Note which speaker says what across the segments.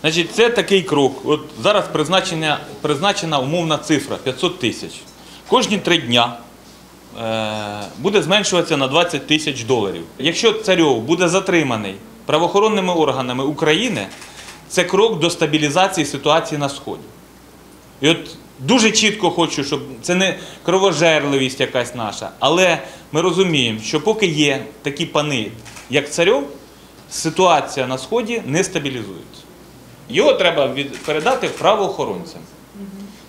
Speaker 1: Значить, це такий крок. От зараз призначення, призначена умовна цифра 500 тисяч. Кожні три дня е, буде зменшуватися на 20 тисяч доларів. Якщо царьов буде затриманий правоохоронними органами України, це крок до стабілізації ситуації на Сході. І от дуже чітко хочу, щоб це не кровожерливість якась наша, але ми розуміємо, що поки є такі пани, як царьов, ситуація на Сході не стабілізується. Його треба передати правоохоронцям,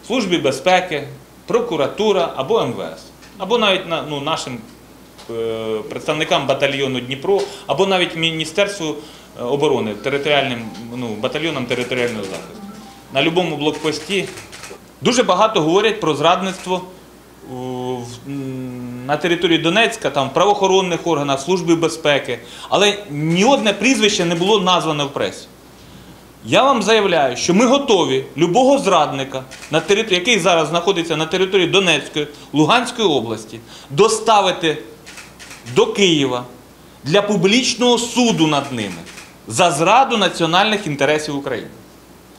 Speaker 1: Службі безпеки, прокуратура або МВС, або навіть на- ну, нашим е, представникам батальйону Дніпро, або навіть Міністерству е, оборони, територіальним ну, батальйонам територіального захисту. На будь-якому блокпості дуже багато говорять про зрадництво на території Донецька, там в правоохоронних органах, Служби безпеки, але ні одне прізвище не було назване в пресі. Я вам заявляю, що ми готові любого зрадника, на території, який зараз знаходиться на території Донецької, Луганської області, доставити до Києва для публічного суду над ними за зраду національних інтересів України.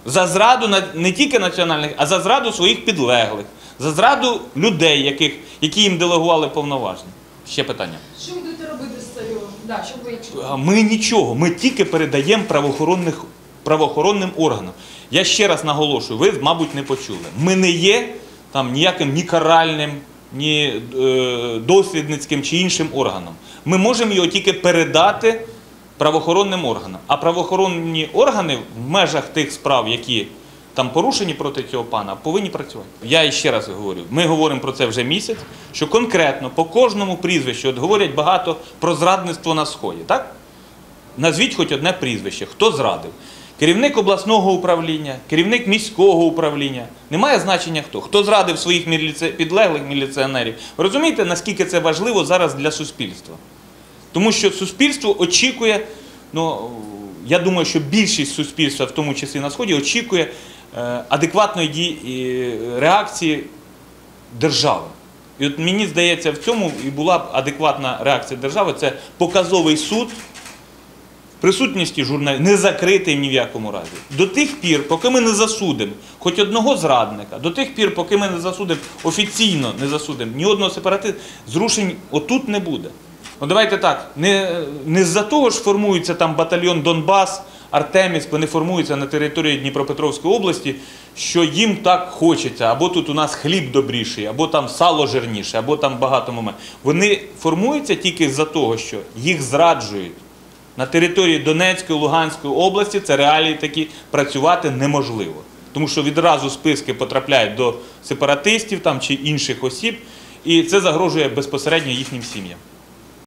Speaker 1: За зраду не тільки національних, а за зраду своїх підлеглих, за зраду людей, яких, які їм делегували повноваження. Ще питання.
Speaker 2: Що будете робити з цією? Да, що ви,
Speaker 1: Ми нічого, ми тільки передаємо правоохоронних, правоохоронним органам. Я ще раз наголошую, ви, мабуть, не почули. Ми не є там ніяким ні каральним, ні е, дослідницьким чи іншим органом. Ми можемо його тільки передати правоохоронним органам. А правоохоронні органи в межах тих справ, які там порушені проти цього пана, повинні працювати. Я ще раз говорю, ми говоримо про це вже місяць, що конкретно по кожному прізвищу, от говорять багато про зрадництво на Сході, так? Назвіть хоч одне прізвище, хто зрадив. Керівник обласного управління, керівник міського управління. Немає значення хто. Хто зрадив своїх міліці... підлеглих міліціонерів. Ви розумієте, наскільки це важливо зараз для суспільства? Тому що суспільство очікує, ну я думаю, що більшість суспільства, в тому числі на Сході, очікує е, адекватної реакції держави. І от мені здається, в цьому і була б адекватна реакція держави. Це показовий суд в присутності журналістів, не закритий ні в якому разі. До тих пір, поки ми не засудимо хоч одного зрадника, до тих пір, поки ми не засудимо офіційно не засудимо ні одного сепаратиста, зрушень отут не буде. Ну давайте так, не, не з-за того ж формується там батальйон Донбас, Артемівськ, вони формуються на території Дніпропетровської області, що їм так хочеться, або тут у нас хліб добріший, або там сало жирніше, або там багато моментів. Вони формуються тільки з-за того, що їх зраджують. На території Донецької, Луганської області це реалії такі працювати неможливо. Тому що відразу списки потрапляють до сепаратистів там, чи інших осіб, і це загрожує безпосередньо їхнім сім'ям.